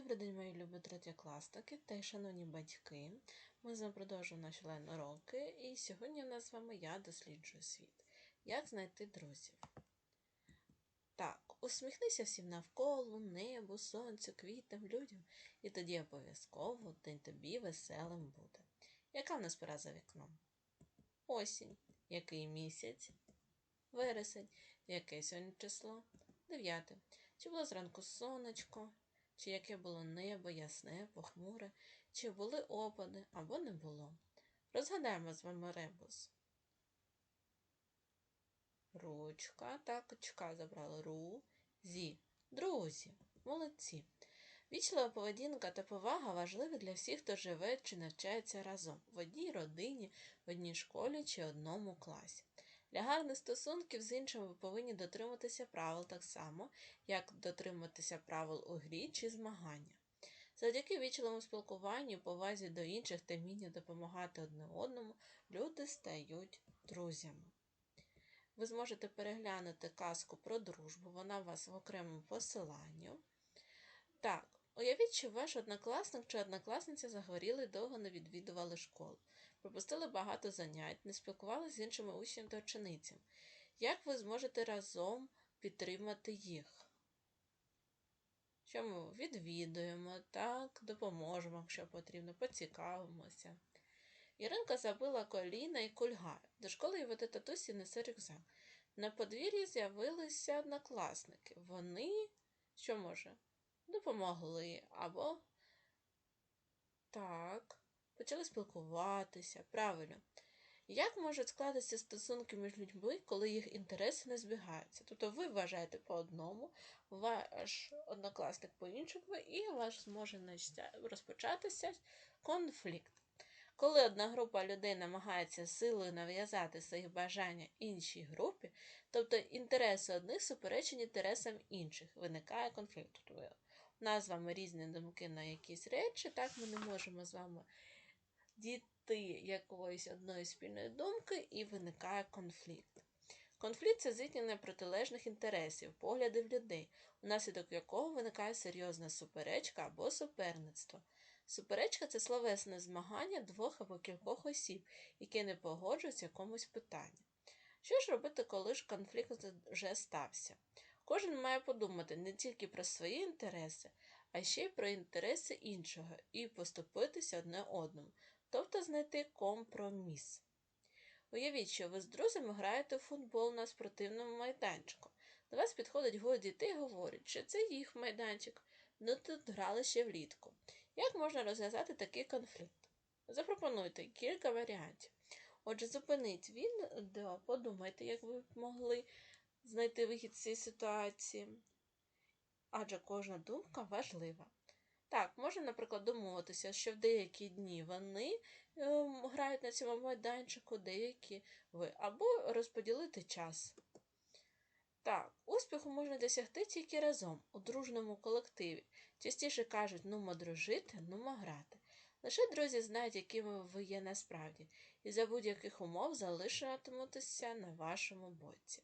Добрий день, мої любі третєкласники та й шановні батьки. Ми з вами продовжуємо наші лайн-уроки, і сьогодні в нас з вами я досліджую світ. Як знайти друзів? Так, усміхнися всім навколо, небу, сонцю, квітам, людям, і тоді обов'язково день тобі веселим буде. Яка в нас пора за вікном? Осінь. Який місяць? Вересень. Яке сьогодні число? Дев'яте. Чи було зранку сонечко? Чи яке було небо ясне, похмуре, чи були опади або не було. Розгадаємо з вами ребус. Ручка, так, очка забрали ру, зі. Друзі, молодці. Вічлива поведінка та повага важливі для всіх, хто живе чи навчається разом в одній родині, в одній школі чи одному класі. Для гарних стосунків з іншими ви повинні дотриматися правил так само, як дотриматися правил у грі чи змагання. Завдяки вічливому спілкуванню, повазі до інших та вмінню допомагати одне одному, люди стають друзями. Ви зможете переглянути казку про дружбу, вона у вас в окремому посиланні. Так, уявіть, що ваш однокласник чи однокласниця захворіли і довго не відвідували школу пропустили багато занять, не спілкувалися з іншими учнями та ученицями. Як ви зможете разом підтримати їх? Що ми відвідуємо, так, допоможемо, якщо потрібно, поцікавимося. Іринка забила коліна і кульгає. До школи його татусі несе рюкзак. На подвір'ї з'явилися однокласники. Вони, що може, допомогли або так почали спілкуватися. Правильно. Як можуть складатися стосунки між людьми, коли їх інтереси не збігаються? Тобто ви вважаєте по одному, ваш однокласник по іншому, і у вас зможе розпочатися конфлікт. Коли одна група людей намагається силою нав'язати свої бажання іншій групі, тобто інтереси одних суперечені інтересам інших, виникає конфлікт. Тобто у нас з вами різні думки на якісь речі, так ми не можемо з вами дійти якоїсь одної спільної думки і виникає конфлікт. Конфлікт це зіткнення протилежних інтересів, поглядів людей, унаслідок якого виникає серйозна суперечка або суперництво. Суперечка це словесне змагання двох або кількох осіб, які не погоджуються якомусь питанні. Що ж робити, коли ж конфлікт вже стався? Кожен має подумати не тільки про свої інтереси, а ще й про інтереси іншого і поступитися одне одному, тобто знайти компроміс. Уявіть, що ви з друзями граєте в футбол на спортивному майданчику. До вас підходить двоє дітей і говорять, що це їх майданчик, ну тут грали ще влітку. Як можна розв'язати такий конфлікт? Запропонуйте кілька варіантів. Отже, зупиніть відео, подумайте, як ви могли знайти вихід з цієї ситуації. Адже кожна думка важлива. Так, можна, наприклад, домовитися, що в деякі дні вони е, грають на цьому майданчику, деякі ви, або розподілити час. Так, успіху можна досягти тільки разом, у дружному колективі. Частіше кажуть, нумо дружити, нумо грати. Лише друзі знають, якими ви є насправді, і за будь-яких умов залишатимутися на вашому боці.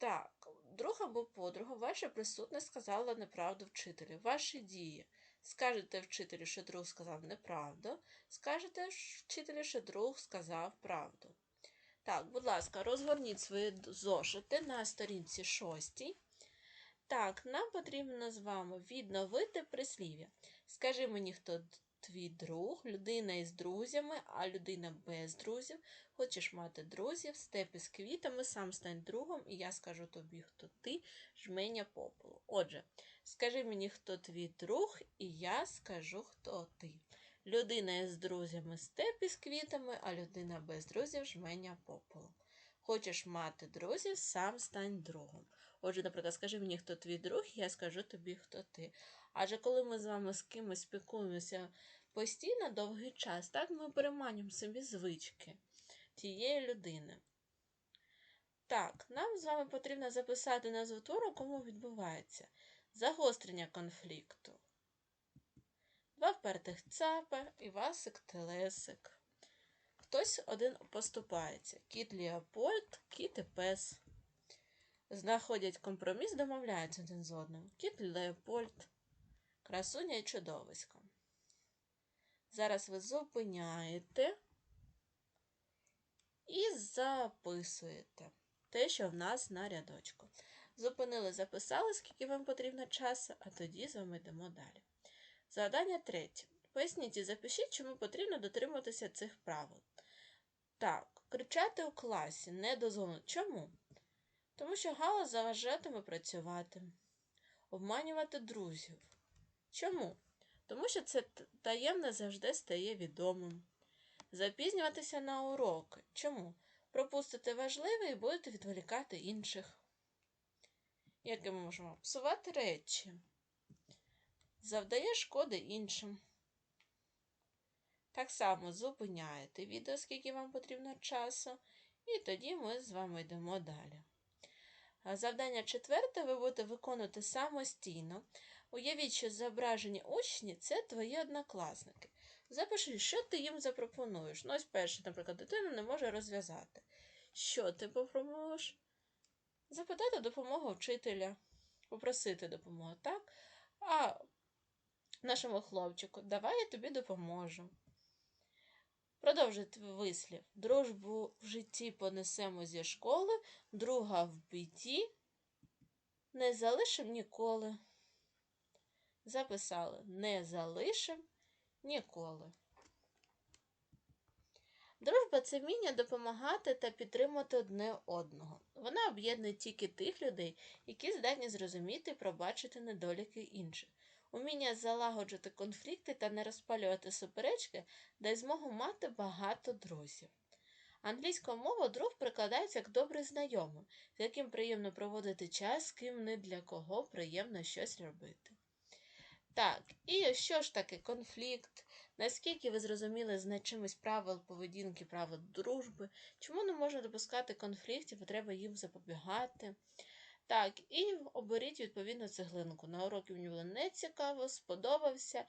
Так, друг або подруга, ваша присутність сказала неправду вчителю. Ваші дії. Скажете вчителю, що друг сказав неправду, скажете вчителю, що друг сказав правду. Так, будь ласка, розгорніть свої зошити на сторінці 6. Так, нам потрібно з вами відновити прислів'я. Скажи мені, хто твій друг, людина із друзями, а людина без друзів. Хочеш мати друзів, степи з квітами, сам стань другом, і я скажу тобі, хто ти, жменя попелу. Отже, скажи мені, хто твій друг, і я скажу, хто ти. Людина із друзями степі з квітами, а людина без друзів жменя попелу. Хочеш мати друзів, сам стань другом. Отже, наприклад, скажи мені, хто твій друг, і я скажу тобі, хто ти. Адже коли ми з вами з кимось спілкуємося постійно довгий час, так ми переманюємо собі звички тієї людини. Так, нам з вами потрібно записати назву твору, кому відбувається загострення конфлікту. Два впертих цапа, Івасик Телесик. Хтось один поступається. Кіт Леопольд, кіт і пес. Знаходять компроміс, домовляються один з одним. Кіт Леопольд красуня і чудовисько. Зараз ви зупиняєте і записуєте те, що в нас на рядочку. Зупинили, записали, скільки вам потрібно часу, а тоді з вами йдемо далі. Завдання третє. Поясніть і запишіть, чому потрібно дотримуватися цих правил. Так, кричати у класі не дозволено. Чому? Тому що галас заважатиме працювати, обманювати друзів. Чому? Тому що це таємне завжди стає відомим. Запізнюватися на уроки. Чому? Пропустите важливе і будете відволікати інших. Яке ми можемо псувати речі. Завдає шкоди іншим. Так само зупиняєте відео, скільки вам потрібно часу, і тоді ми з вами йдемо далі. Завдання четверте ви будете виконувати самостійно. Уявіть, що зображені учні це твої однокласники. Запиши, що ти їм запропонуєш. Ну, ось перше, наприклад, дитина не може розв'язати. Що ти попропонуєш? Запитати допомогу вчителя, попросити допомогу, так? А нашому хлопчику, давай я тобі допоможу. Продовжуйте вислів. Дружбу в житті понесемо зі школи, друга в біді не залишим ніколи. Записали не залишим ніколи. Дружба це вміння допомагати та підтримати одне одного. Вона об'єднує тільки тих людей, які здатні зрозуміти і пробачити недоліки інших. Уміння залагоджувати конфлікти та не розпалювати суперечки дає змогу мати багато друзів. Англійська мова друг прикладається як добрий знайомий, з яким приємно проводити час, з ким не для кого приємно щось робити. Так, і що ж таке конфлікт? Наскільки ви зрозуміли значимість правил поведінки, правил дружби, чому не можна допускати конфліктів, і треба їм запобігати? Так, і оберіть відповідну цеглинку. На уроки мені було не цікаво, сподобався,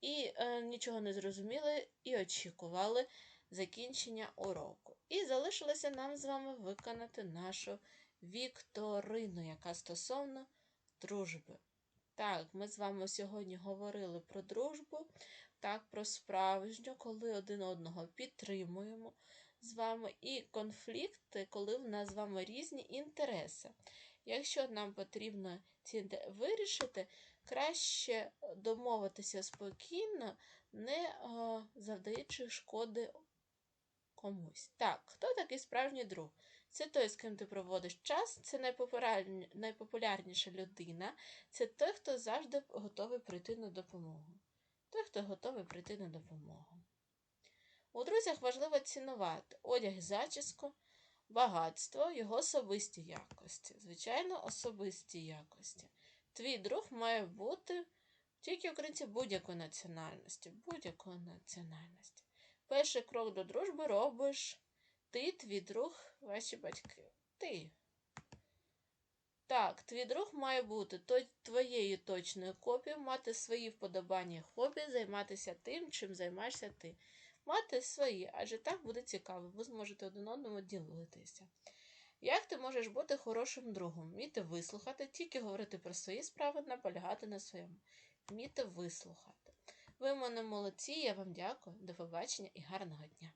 і е, нічого не зрозуміли, і очікували закінчення уроку. І залишилося нам з вами виконати нашу вікторину, яка стосовно дружби. Так, ми з вами сьогодні говорили про дружбу, так, про справжню, коли один одного підтримуємо з вами, і конфлікти, коли в нас з вами різні інтереси. Якщо нам потрібно ці вирішити, краще домовитися спокійно, не завдаючи шкоди комусь. Так, хто такий справжній друг? Це той, з ким ти проводиш час, це найпопулярніша людина, це той, хто завжди готовий прийти на допомогу. Той, хто готовий прийти на допомогу. У друзях важливо цінувати одяг зачіску, багатство, його особисті якості. Звичайно, особисті якості. Твій друг має бути тільки українці будь-якої національності. Будь-якої національності. Перший крок до дружби робиш ти, твій друг, ваші батьки. Ти. Так, твій друг має бути твоєю точною копією, мати свої вподобання хобі, займатися тим, чим займаєшся ти. Мати свої, адже так буде цікаво, ви зможете один одному ділитися. Як ти можеш бути хорошим другом? Вміти вислухати, тільки говорити про свої справи, наполягати на своєму. Вміти вислухати. Ви мене молодці, я вам дякую, до побачення і гарного дня!